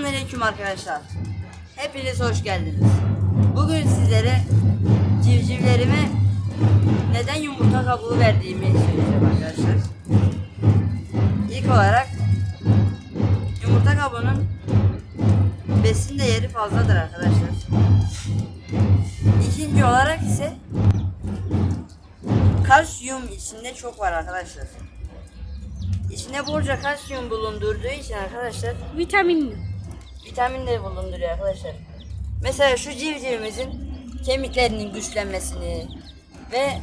Selamünaleyküm arkadaşlar. Hepiniz hoş geldiniz. Bugün sizlere civcivlerime neden yumurta kabuğu verdiğimi söyleyeceğim arkadaşlar. İlk olarak yumurta kabuğunun besin değeri fazladır arkadaşlar. İkinci olarak ise kalsiyum içinde çok var arkadaşlar. İçinde bolca kalsiyum bulundurduğu için arkadaşlar Vitaminli. Vitaminleri bulunduruyor arkadaşlar. Mesela şu civcivimizin kemiklerinin güçlenmesini ve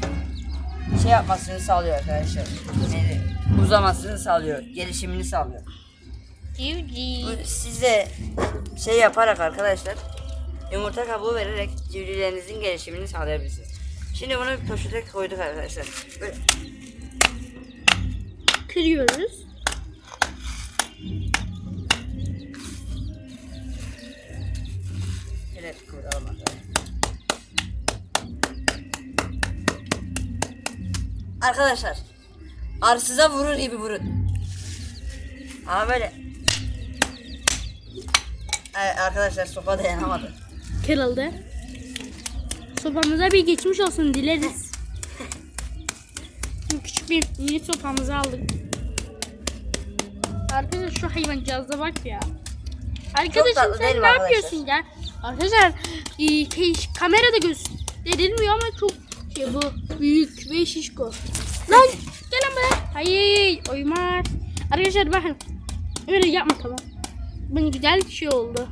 şey yapmasını sağlıyor arkadaşlar. Neydi? Uzamasını sağlıyor, gelişimini sağlıyor. Civciv. Size şey yaparak arkadaşlar yumurta kabuğu vererek civcivlerinizin gelişimini sağlayabilirsiniz. Şimdi bunu bir poşete koyduk arkadaşlar. Böyle Kırıyoruz. Arkadaşlar, arsıza vurur gibi vurun. Ama böyle. Evet, arkadaşlar sopa dayanamadı. Kırıldı. Sopamıza bir geçmiş olsun dileriz. Şimdi Küçük bir mini sopamızı aldık. Arkadaşlar şu hayvancağıza bak ya. Arkadaşım sen ne arkadaşlar? yapıyorsun ya? Arkadaşlar e, ke- kamerada gösterilmiyor ama çok şey bu büyük ve şişko. Lan gel lan buraya. Hayır oymar. Arkadaşlar bakın. Öyle yapma tamam. Bu güzel bir şey oldu.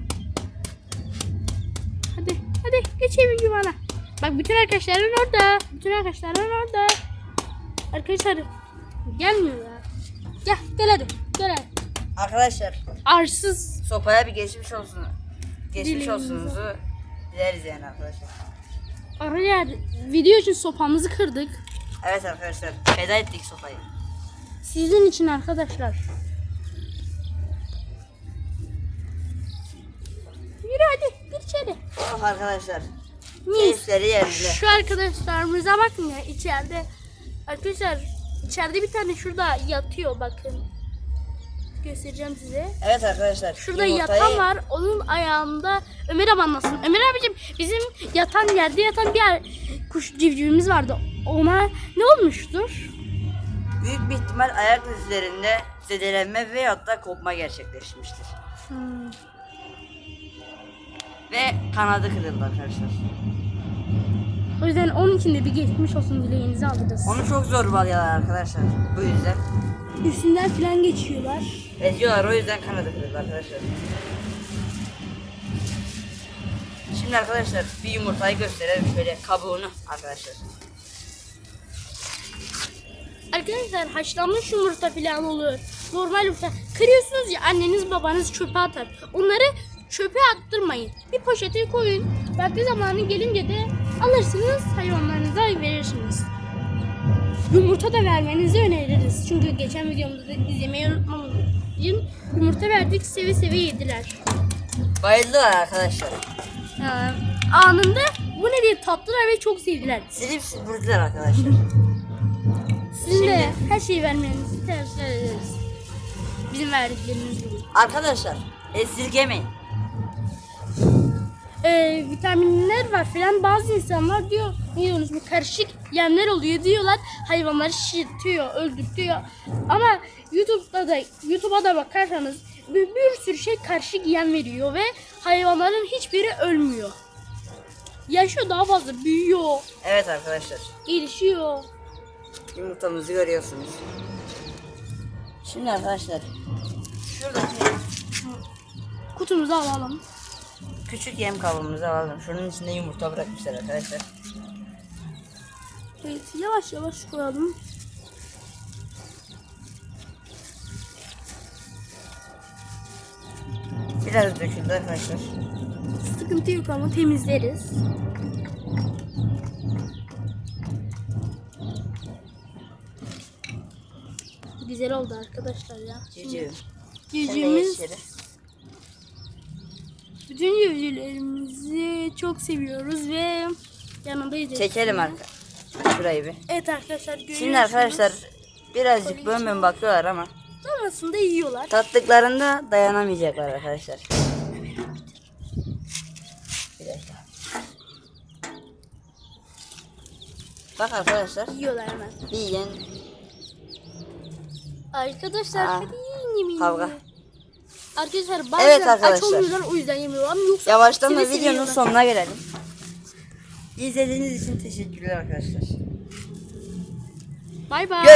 Hadi hadi geç evin yuvana. Bak bütün arkadaşların orada. Bütün arkadaşların orada. Arkadaşlar gelmiyorlar. Gel gel hadi. Gel hadi. Arkadaşlar, Arsız. sopaya bir geçmiş olsun. Geçmiş olsunuzu dileriz yani arkadaşlar. Araya video için sopamızı kırdık. Evet arkadaşlar, feda ettik sopayı. Sizin için arkadaşlar. Yürü hadi gir içeri. Oh arkadaşlar, Mis. keyifleri yerinde. Şu arkadaşlarımıza bakın ya içeride. Arkadaşlar içeride bir tane şurada yatıyor bakın. Göstereceğim size. Evet arkadaşlar, Şurada yumurtayı- yatan var. Onun ayağında Ömer abi anlasın. Ömer abicim bizim yatan yerde yatan bir yer- kuş civcivimiz vardı. Ona ne olmuştur? Büyük bir ihtimal ayak üzerinde zedelenme veyahut da kopma gerçekleşmiştir. Hmm. Ve kanadı kırıldı arkadaşlar. O yüzden onun için de bir geçmiş olsun dileğinizi alırız. Onu çok zor bağlıyorlar arkadaşlar. Bu yüzden. Üstünden falan geçiyorlar. Eziyorlar o yüzden kanadı kırıldı arkadaşlar. Şimdi arkadaşlar bir yumurtayı gösterelim şöyle kabuğunu arkadaşlar. Arkadaşlar haşlanmış yumurta falan olur. Normal yumurta. Kırıyorsunuz ya anneniz babanız çöpe atar. Onları çöpe attırmayın. Bir poşete koyun. Vakti zamanı gelince de alırsınız hayvanlarınıza verirsiniz. Yumurta da vermenizi öneririz. Çünkü geçen videomuzda izlemeyi unutmayın. Yumurta verdik seve seve yediler. Bayıldılar arkadaşlar. Ee, anında bu ne diye tatlılar ve çok sevdiler. Silip süpürdüler arkadaşlar. Sizin de her şeyi vermenizi tavsiye ederiz. Bizim verdiklerimiz gibi. Arkadaşlar esirgemeyin. Ee, vitaminler var filan bazı insanlar diyor ne diyorsunuz bu karışık yemler oluyor diyorlar hayvanları şişirtiyor öldürtüyor ama YouTube'da da YouTube'a da bakarsanız bir, bir sürü şey karışık yem veriyor ve hayvanların hiçbiri ölmüyor. Yaşıyor daha fazla büyüyor, Evet arkadaşlar. gelişiyor. Yumurtamızı görüyorsunuz. Şimdi arkadaşlar şuradaki Kutumuzu alalım. Küçük yem kabımızı alalım. Şunun içinde yumurta bırakmışlar arkadaşlar. Evet, yavaş yavaş koyalım. Biraz döküldü arkadaşlar. Sıkıntı yok ama temizleriz. Güzel oldu arkadaşlar ya. Civciv. Sen de Civcivimiz, geç içeri. Bütün civcivlerimizi çok seviyoruz ve yanındayız. Çekelim arka. Şurayı bir. Evet arkadaşlar görüyorsunuz. Şimdi arkadaşlar birazcık bön bön bakıyorlar ama sonrasında yiyorlar. Tattıklarında dayanamayacaklar arkadaşlar. Bir dakika. Bak arkadaşlar Yiyorlar hemen. bir yiyen Arkadaşlar Aa, hadi yiyin yemeğini. kavga. Arkadaşlar bazen Evet aç arkadaşlar. olmuyorlar o yüzden yemiyorlar ama yoksa Yavaştan da seve seve videonun yiyorlar. sonuna gelelim. İzlediğiniz için teşekkürler arkadaşlar. Bay bay. Görüş